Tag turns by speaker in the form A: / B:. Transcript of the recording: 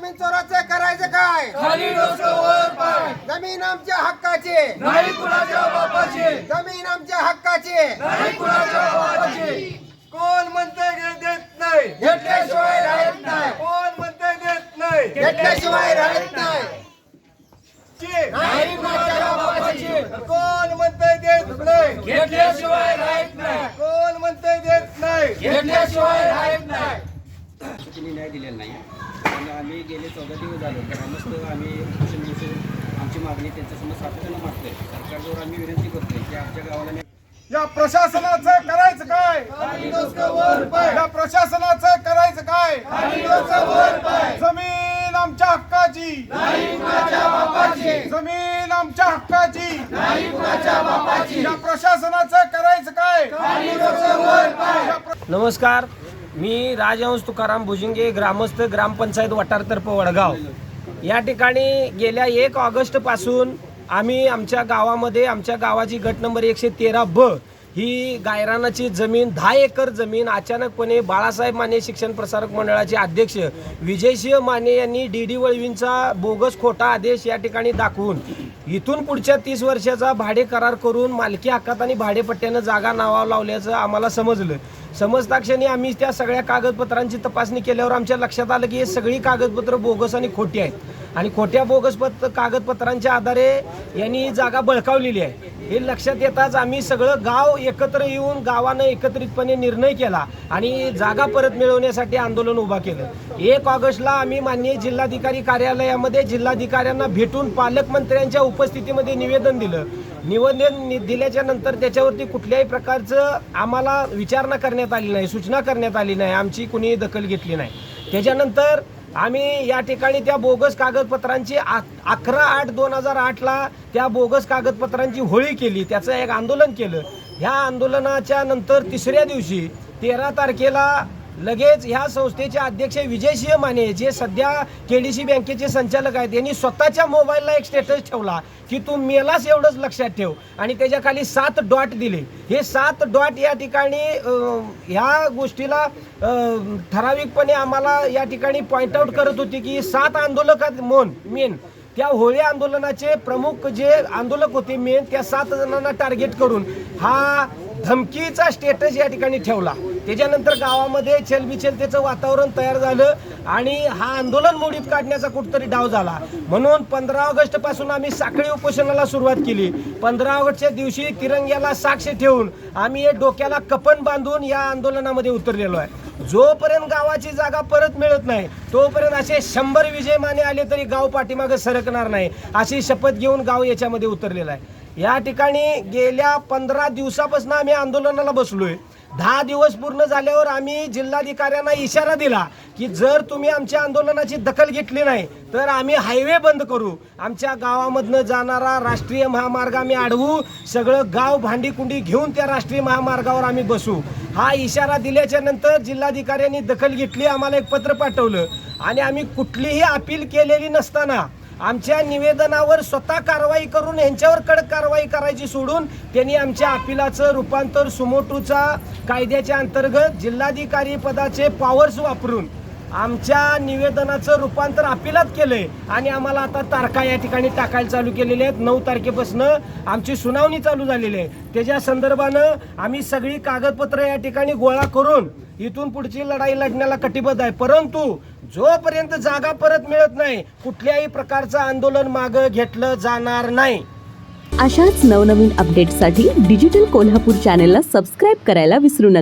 A: जमीन चोराचं करायचं काय?
B: खाली डोसकं वर पाय.
A: जमीन आमच्या हक्काची.
B: नाही कुणाच्या बापाचे.
A: जमीन आमच्या हक्काची.
B: नाही कुणाच्या बापाचे. कोण म्हणते देत नाही.
A: घेतल्याशिवाय राहत नाही.
B: कोण म्हणते देत नाही.
A: घेतल्याशिवाय राहत नाही.
B: ची.
A: नाही कुणाच्या बापाची.
B: कोण म्हणते देत नाही.
C: घेतल्याशिवाय राहत नाही.
B: कोण म्हणते देत नाही.
C: घेतल्याशिवाय राहत नाही.
D: न्याय दिलेला नाही पण आम्ही गेले चौदा दिवस झालो. ग्रामस्थ आम्ही उपोषण बसून आमची मागणी त्यांच्यासमोर सातत्यानं मागतोय सरकारजवळ आम्ही विनंती करतोय की आमच्या गावाला
B: या प्रशासनाचं करायचं काय? या प्रशासनाचं करायचं काय? जमीन आमच्या हक्काची. जमीन आमच्या हक्काची. या प्रशासनाचं करायचं काय?
C: नमस्कार. मी राजहंस तुकाराम भुजिंगे ग्रामस्थ ग्रामपंचायत वटारतर्फ वडगाव. या ठिकाणी गेल्या एक ऑगस्टपासून आम्ही आमच्या गावामध्ये आमच्या गावाची गट नंबर एकशे तेरा ब ही गायरानाची जमीन दहा एकर जमीन अचानकपणे बाळासाहेब माने शिक्षण प्रसारक मंडळाचे अध्यक्ष विजयसिंह माने यांनी डी डी वळवींचा बोगस खोटा आदेश या ठिकाणी दाखवून इथून पुढच्या तीस वर्षाचा भाडे करार करून मालकी हक्कात आणि भाडेपट्ट्यानं जागा नावावर लावल्याचं आम्हाला समजलं. समजता क्षणी आम्ही त्या सगळ्या कागदपत्रांची तपासणी केल्यावर आमच्या लक्षात आलं की हे सगळी कागदपत्र बोगस आणि खोटी आहेत. आणि खोट्या बोगस कागदपत्रांच्या आधारे यांनी ही जागा बळकावलेली आहे. हे लक्षात येताच आम्ही सगळं गाव एकत्र येऊन गावानं एकत्रितपणे निर्णय केला आणि जागा परत मिळवण्यासाठी आंदोलन उभा केलं. एक ऑगस्टला आम्ही माननीय जिल्हाधिकारी कार्यालयामध्ये जिल्हाधिकाऱ्यांना भेटून पालकमंत्र्यांच्या उपस्थितीमध्ये निवेदन दिलं. निवेदन नि- दिल्याच्या नंतर त्याच्यावरती कुठल्याही प्रकारचं आम्हाला विचारणा करण्यात आली नाही सूचना करण्यात आली नाही. आमची कुणी दखल घेतली नाही. त्याच्यानंतर आम्ही या ठिकाणी त्या बोगस कागदपत्रांची अकरा आठ दोन हजार आठला त्या बोगस कागदपत्रांची होळी केली. त्याचं एक आंदोलन केलं. ह्या आंदोलनाच्या नंतर तिसऱ्या दिवशी तेरा तारखेला लगेच ह्या संस्थेचे अध्यक्ष विजयसिंह माने जे सध्या के डी सी बँकेचे संचालक आहेत यांनी स्वतःच्या मोबाईलला एक स्टेटस ठेवला की तू मेलास एवढंच लक्षात ठेव. आणि त्याच्याखाली सात डॉट दिले. हे सात डॉट या ठिकाणी ह्या गोष्टीला ठराविकपणे आम्हाला या ठिकाणी पॉईंट आउट करत होती की सात आंदोलकात मोन मेन त्या होळी आंदोलनाचे प्रमुख जे आंदोलक होते मेन त्या सात जणांना टार्गेट करून हा धमकीचा स्टेटस या ठिकाणी ठेवला. त्याच्यानंतर गावामध्ये चलबिचलतेचं वातावरण तयार झालं आणि हा आंदोलन मोडीत काढण्याचा कुठतरी डाव झाला. म्हणून पंधरा ऑगस्टपासून आम्ही साखळी उपोषणाला सुरुवात केली. पंधरा ऑगस्टच्या दिवशी तिरंग्याला साक्ष ठेवून आम्ही हे डोक्याला कपन बांधून या आंदोलनामध्ये उतरलेलो आहे. जोपर्यंत गावाची जागा परत मिळत नाही तोपर्यंत असे शंभर विजय माने आले तरी गाव पाठीमागे सरकणार नाही अशी शपथ घेऊन गाव याच्यामध्ये उतरलेला आहे. या ठिकाणी गेल्या पंधरा दिवसापासून आम्ही आंदोलनाला बसलोय. दहा दिवस पूर्ण झाल्यावर आम्ही जिल्हाधिकाऱ्यांना इशारा दिला की जर तुम्ही आमच्या आंदोलनाची दखल घेतली नाही तर आम्ही हायवे बंद करू. आमच्या गावामधनं जाणारा राष्ट्रीय महामार्ग आम्ही अडवू सगळं गाव भांडीकुंडी घेऊन त्या राष्ट्रीय महामार्गावर आम्ही बसू. हा इशारा दिल्याच्या नंतर जिल्हाधिकाऱ्यांनी दखल घेतली आम्हाला एक पत्र पाठवलं. आणि आम्ही कुठलीही अपील केलेली नसताना आमच्या निवेदनावर स्वतः कारवाई करून यांच्यावर कडक कारवाई करायची सोडून त्यांनी आमच्या अपिलाचं रूपांतर सुमोटूचा कायद्याच्या अंतर्गत जिल्हाधिकारी पदाचे पॉवर्स वापरून आमच्या निवेदनाचं रूपांतर अपिलात केलंय. आणि आम्हाला आता तारखा या ठिकाणी टाकायला चालू केलेल्या आहेत. नऊ तारखेपासून आमची सुनावणी चालू झालेली आहे. त्याच्या संदर्भानं आम्ही सगळी कागदपत्र या ठिकाणी गोळा करून इथून पुढची लढाई लढण्याला कटिबद्ध आहे. परंतु जोपर्यंत जागा परत मिळत नाही कुठल्याही प्रकारचं आंदोलन मागं घेतलं जाणार नाही.
E: अशाच नवनवीन अपडेटसाठी डिजिटल कोल्हापूर चॅनेलला सबस्क्राईब करायला विसरू नका.